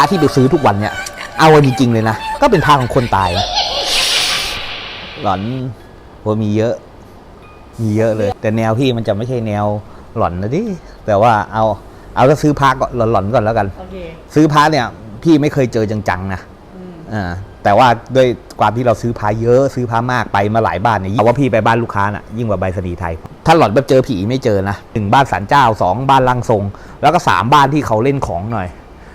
ระที่ไปซื้อทุกวันเนี่ย เอาจริงๆเลยนะ ก็เป็นพระของคนตายนะหลอนโหมีเยอะ มีเยอะเลย แต่แนวพี่มันจะไม่ใช่แนวหลอนนะดิแต่ว่าเอาเอาก็ซื้อพระก็หลอนๆก่อนแล้วกันโอเคซื้อพระเนี่ย พี่ไม่เคยเจอจังๆนะอืมอ่าแต่ว่าด้วยความที่เราซื้อพาเยอะซื้อพามากไปมาหลายบ้านเนี่ยเอาว่าพี่ไปบ้านลูกค้าน่ะยิ่งกว่าใบสนีย์ไทย ถ้าหลอนแบบเจอผีไม่เจอนะหนึ่งบ้านศาลเจ้าสองบ้านลังทรง แล้วก็สามบ้านที่เขาเล่นของหน่อย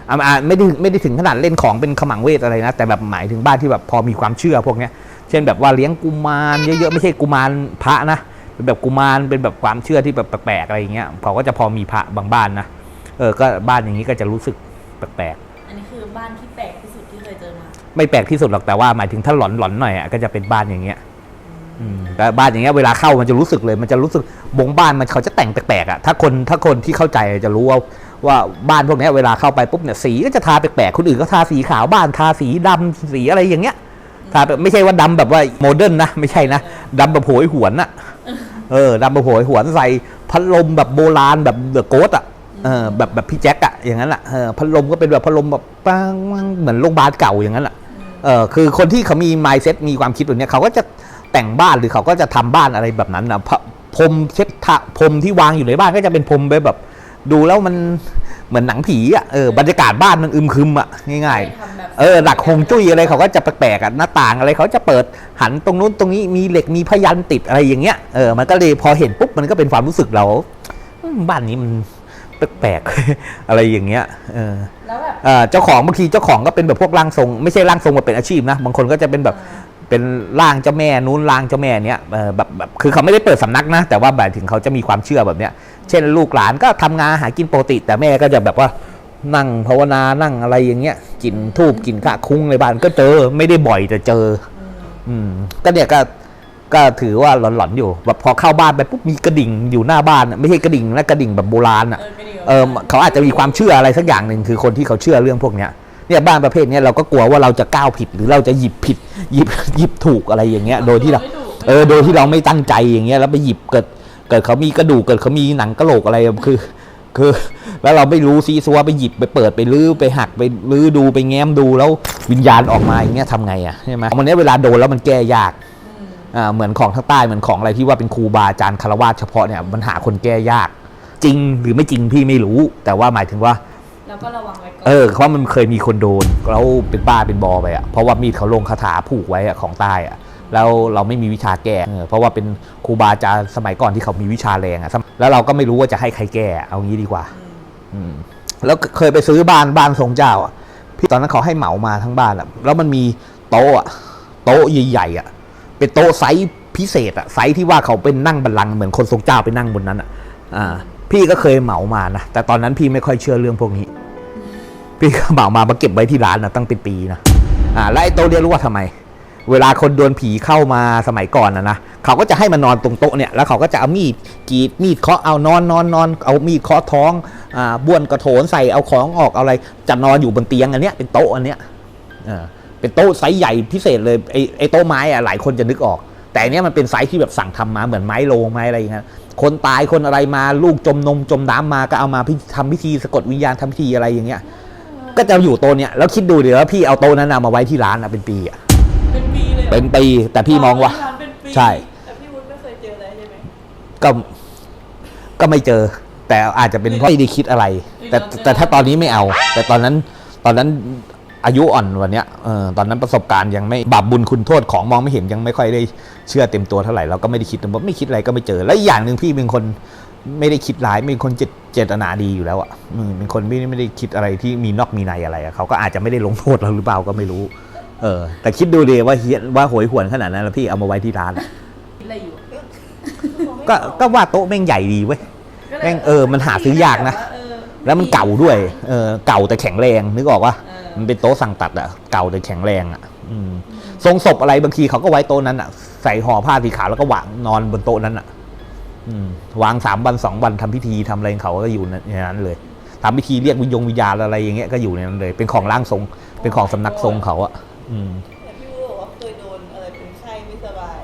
อ่าอ่าไม่ได้ไม่ได้ถึงขนาดเล่นของเป็นขมังเวทอะไรนะ แต่แบบหมายถึงบ้านที่แบบพอมีความเชื่อพวกเนี้ย เช่นแบบว่าเลี้ยงกุมารเยอะๆไม่ใช่กุมารพระนะเป็นแบบกุมารเป็นแบบความเชื่อที่แบบแปลกๆอะไรอย่างเงี้ยเขาก็จะพอมีพระบางบ้านนะเออก็บ้านอย่างนี้ก็จะรู้สึกแปลกๆอันนี้คือบ้านที่แปลกที่สุดที่เคยเจอมาไม่แปลกที่สุดหรอกแต่ว่าหมายถึงถ้าหลอนหลอนๆหน่อยอะก็จะเป็นบ้านอย่างเงี้ยอืมแต่บ้านอย่างเงี้ยเวลาเข้ามันจะรู้สึกเลย มันจะรู้สึกบงบ้านมันเขาจะแต่งแปลกๆอะถ้าคนถ้าคนที่เข้าใจจะรู้ว่า ว่าบ้านพวกเนี้ยเวลาเข้าไปปุ๊บเนี่ยสีก็จะทาแปลกๆคนอื่นก็ทาสีขาวบ้านทาสีดำสีอะไรอย่างเงี้ยทาแบบไม่ใช่ว่าดำแบบว่าโมเดิร์นนะไม่ใช่นะดำแบบโหยหวนอะเออดำแบบโหยหวนใส่พัดลมแบบโบราณแบบเดอะโกสอะเออแบบแบบพี่แจ็คอะอย่างนั้นแหละเออพัดลมก็เป็นแบบพัดลมแบบปังเหมือนโรงพยาบาลเก่าอย่างนั้นแหละเออคือคนที่เขามี mindset มีความคิดแบบเนี้ยเขาก็จะแต่งบ้านหรือเขาก็จะทำบ้านอะไรแบบนั้นนะพระพรมเช็ดทะพรมที่วางอยู่ในบ้านก็จะเป็นพรมไปแบบ ดูแล้วมันเหมือนหนังผีอะเออบรรยากาศบ้านมันอึมครึมอะง่ายทำแบบๆเออหลักฮวงจุ้ยอะไรเขาก็จะแปลกๆอะหน้าต่างอะไรเขาจะเปิดหันตรงนู้นตรงนี้มีเหล็กมีพยันติดอะไรอย่างเงี้ยเออมันก็เลยพอเห็นปุ๊บมันก็เป็นความรู้สึกเราอืมบ้านนี้มันแปลกๆอะไรอย่างเงี้ยเออแล้วแบบเอ่อเจ้าของบางทีเจ้าของก็เป็นแบบพวกร่างทรง ไม่ใช่ร่างทรงแบบเป็นอาชีพนะบางคนก็จะเป็นแบบ เป็นร่างเจ้าแม่นู้นร่างเจ้าแม่เนี้ยเออแบบแบบคือเขาไม่ได้เปิดสำนักนะ แต่ว่าแบบถึงเขาจะมีความเชื่อแบบเนี้ย เช่นลูกหลานก็ทำงานหากินปกติ แต่แม่ก็จะแบบว่านั่งภาวนานั่งอะไรอย่างเงี้ยกินทูบกินข้าคุ้งในบ้านก็เจอไม่ได้บ่อยแต่เจอ อืมก็เนี่ยก็ก็ถือว่าหลอนๆอยู่แบบพอเข้าบ้านไปปุ๊บมีกระดิ่งอยู่หน้าบ้านอะไม่ใช่กระดิ่งนะกระดิ่งแบบโบราณอะเออก็ดีเออเขาอาจจะมีความเชื่ออะไรสักอย่างหนึ่งคือคนที่เขาเชื่อเรื่องพวกเนี้ยเนี่ยบ้านประเภทเนี้ยเราก็กลัวว่าเราจะก้าวผิดหรือเราจะหยิบผิด หยิบหยิบถูกอะไรอย่างเงี้ย โดยที่เราไม่ถูกเออโดยที่เราไม่ตั้งใจอย่างเงี้ยแล้วไปหยิบเกิดเกิดเขามีกระดูกเกิดเขามีหนังกระโหลกอะไรคือ คือ แล้วเราไม่รู้ซีซัวไปหยิบไปเปิดไปลื้อไปหักไปลื้อดูไปแง้มดูแล้ววิญญาณออกมาอย่างเงี้ยทำไงอะใช่ไหมวันนี้เวลาโดนแล้วมันแก้ยากอืมอ่าเหมือนของทางใต้เหมือนของอะไรที่ว่าเป็นครูบาอาจารย์คารวาสเฉพาะเนี่ยมันหาคนแก้ยาก จริงหรือไม่จริงพี่ไม่รู้ แต่ว่าหมายถึงว่า แล้วก็ระวังไว้ก่อนเออเพราะมันเคยมีคนโดนแล้วเป็นบ้าเป็นบอไปอะเพราะว่ามีดเขาลงคาถาผูกไว้อะของใต้อะแล้วเราไม่มีวิชาแก้เออเพราะว่าเป็นครูบาอาจารย์สมัยก่อนที่เขามีวิชาแรงอะแล้วเราก็ไม่รู้ว่าจะให้ใครแก้เอางี้ดีกว่า อืมอืมแล้วเคยไปซื้อบ้านบ้านทรงเจ้าอะพี่ตอนนั้นเขาให้เหมามาทั้งบ้านอะ แล้วมันมีโต๊ะอะโต๊ะใหญ่ๆอะ เป็นโต๊ะไซส์พิเศษอะไซส์ที่ว่าเขาเป็นนั่งบัลลังก์เหมือนคนทรงเจ้าไปนั่งบนนั้นอะอ่า พี่ก็เคยเหมามานะแต่ตอนนั้นพี่ไม่ค่อยเชื่อเรื่องพวกนี้ พี่ก็เหมามามาเก็บไว้ที่ร้านนะตั้งเป็นปีนะอ่าแล้วไอ้โต๊ะเนี้ยรู้ว่าทำไม เวลาคนโดนผีเข้ามาสมัยก่อนนะนะเขาก็จะให้มานอนตรงโต๊ะเนี่ยแล้วเขาก็จะเอามีดกรีดมีดเคาะเอานอนนอนนอนเอามีดเคาะท้องอ่าบ้วนกระโถนใส่เอาของออกเอาอะไรจะนอนอยู่บนเตียงอันเนี้ยเป็นโต๊ะอันเนี้ยเออเป็นโต๊ะไซส์ใหญ่พิเศษเลยไอ้ไอ้โต๊ะไม้อะหลายคนจะนึกออก แต่อันเนี้ยมันเป็นไซส์ที่แบบสั่งทำมาเหมือนไม้โลงไม้อะไรอย่างเงี้ยคนตายคนอะไรมาลูกจมนมจมน้ำมาก็เอามาพิทำพิธีสะกดวิญญาณทำพิธีอะไรอย่างเงี้ย ก็จะอยู่โต๊ะเนี้ยแล้วคิดดูดิว่าพี่เอาโต๊ะนั้นนะมาไว้ที่ร้านอะเป็นปีอะเป็นปีเลยหรอเป็นปีแต่พี่มองว่าร้นเป็นปีใช่แต่พี่วุฒิไม่เคยเจอเลยใช่ไหมก็ก็ไม่เจอ แต่อาจจะเป็นเพราะไม่ได้คิดอะไร แต่แต่ถ้าตอนนี้ไม่เอา แต่ตอนนั้นตอนนั้น อายุอ่อนวันเนี้ยเออตอนนั้นประสบการณ์ยังไม่บาปบุญคุณโทษของมองไม่เห็นยังไม่ค่อยได้เชื่อเต็มตัวเท่าไหร่เราก็ไม่ได้คิดว่าไม่คิดอะไรก็ไม่เจอ และอีกอย่างหนึ่งพี่เป็นคนไม่ได้คิดร้ายเป็นคนเจตเจตนาดีอยู่แล้วอะอืมเป็นคนไม่ไม่ได้คิดอะไรที่มีนอกมีในอะไรอะเขาก็อาจจะไม่ได้ลงโทษเราหรือเปล่าก็ไม่รู้ เออ แต่คิดดูดีว่าเฮียว่าโหยหวนขนาดนั้นแล้วพี่เอามาไว้ที่ร้านอะคิดอะไรอยู่ก็ก็ว่าโต๊ะแม่งใหญ่ดีเว้ยก็ลยแม่งเออมันหาซื้อยากนะเออแล้วมันเก่าด้วย เออเก่าแต่แข็งแรงนึกออกว่าเออ มันเป็นโต๊ะสั่งตัดอะเก่าแต่แข็งแรงอะอืมทรงศพอะไรบางทีเขาก็ไว้โต๊ะนั้นอะใส่ห่อผ้าสีขาวแล้วก็วางนอนบนโต๊ะนั้นอะอืมวางสามวันสองวันทำพิธีทำอะไรของเขาก็อยู่ในนั้นเลยทำพิธีเรียกวิญญงวิญญาณอะไรอย่างเงี้ยก็อยู่ในนั้นเลย เป็นของร่างทรง เป็นของสำนักทรงเขาอะอืมแต่พี่วูบอกว่าเคยโดนอะไรเป็นไข้ไม่สบาย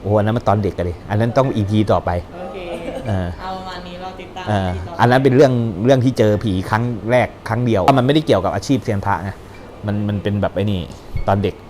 โอ้โหอันนั้นมันตอนเด็กกันดิอันนั้นต้องอีพีต่อไป โอเค เออเอาประ มาณนี้เราติดตตามเออที่อันนั้นเป็นเรื่องเรื่องที่เจอผีครั้งแรกครั้งเดียวมันไม่ได้เกี่ยวกับอาชีพเซียนพระไงมันมันเป็นแบบไอ้นี่ตอนเด็กโอเค